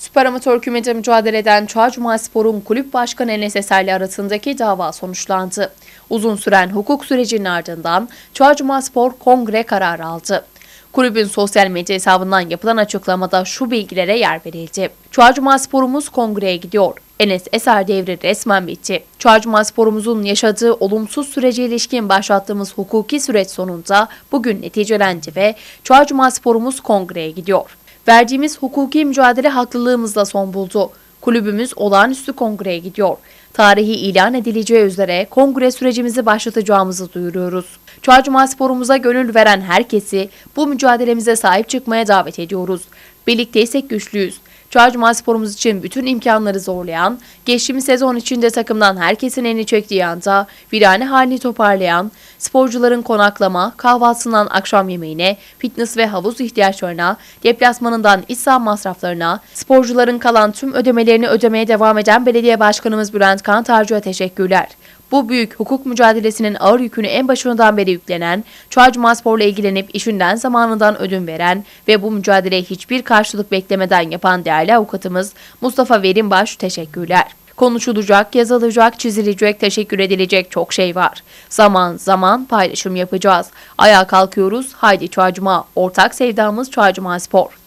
Süper amatör kümede mücadele eden Çağ Spor'un kulüp başkanı Enes Eser'le arasındaki dava sonuçlandı. Uzun süren hukuk sürecinin ardından Çağ Spor kongre kararı aldı. Kulübün sosyal medya hesabından yapılan açıklamada şu bilgilere yer verildi. Çağ Spor'umuz kongreye gidiyor. Enes Eser devri resmen bitti. Çağ Spor'umuzun yaşadığı olumsuz sürece ilişkin başlattığımız hukuki süreç sonunda bugün neticelendi ve Çağ Spor'umuz kongreye gidiyor. Verdiğimiz hukuki mücadele haklılığımızla son buldu. Kulübümüz olağanüstü kongreye gidiyor. Tarihi ilan edileceği üzere kongre sürecimizi başlatacağımızı duyuruyoruz. Çağcuma sporumuza gönül veren herkesi bu mücadelemize sahip çıkmaya davet ediyoruz. Birlikteysek güçlüyüz. Çağcuma sporumuz için bütün imkanları zorlayan, geçtiğimiz sezon içinde takımdan herkesin elini çektiği anda virane halini toparlayan, sporcuların konaklama, kahvaltısından akşam yemeğine, fitness ve havuz ihtiyaçlarına, deplasmanından iç saha masraflarına, sporcuların kalan tüm ödemelerini ödemeye devam eden Belediye Başkanımız Bülent Kantarcı'ya teşekkürler. Bu büyük hukuk mücadelesinin ağır yükünü en başından beri yüklenen, Çağcuma Spor'la ilgilenip işinden zamanından ödün veren ve bu mücadeleye hiçbir karşılık beklemeden yapan değerli avukatımız Mustafa Verimbaş teşekkürler. Konuşulacak, yazılacak, çizilecek, teşekkür edilecek çok şey var. Zaman zaman paylaşım yapacağız. Ayağa kalkıyoruz, haydi Çağcuma. Ortak sevdamız Çağcuma Spor.